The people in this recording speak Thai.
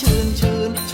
ชื่นชื่นฉ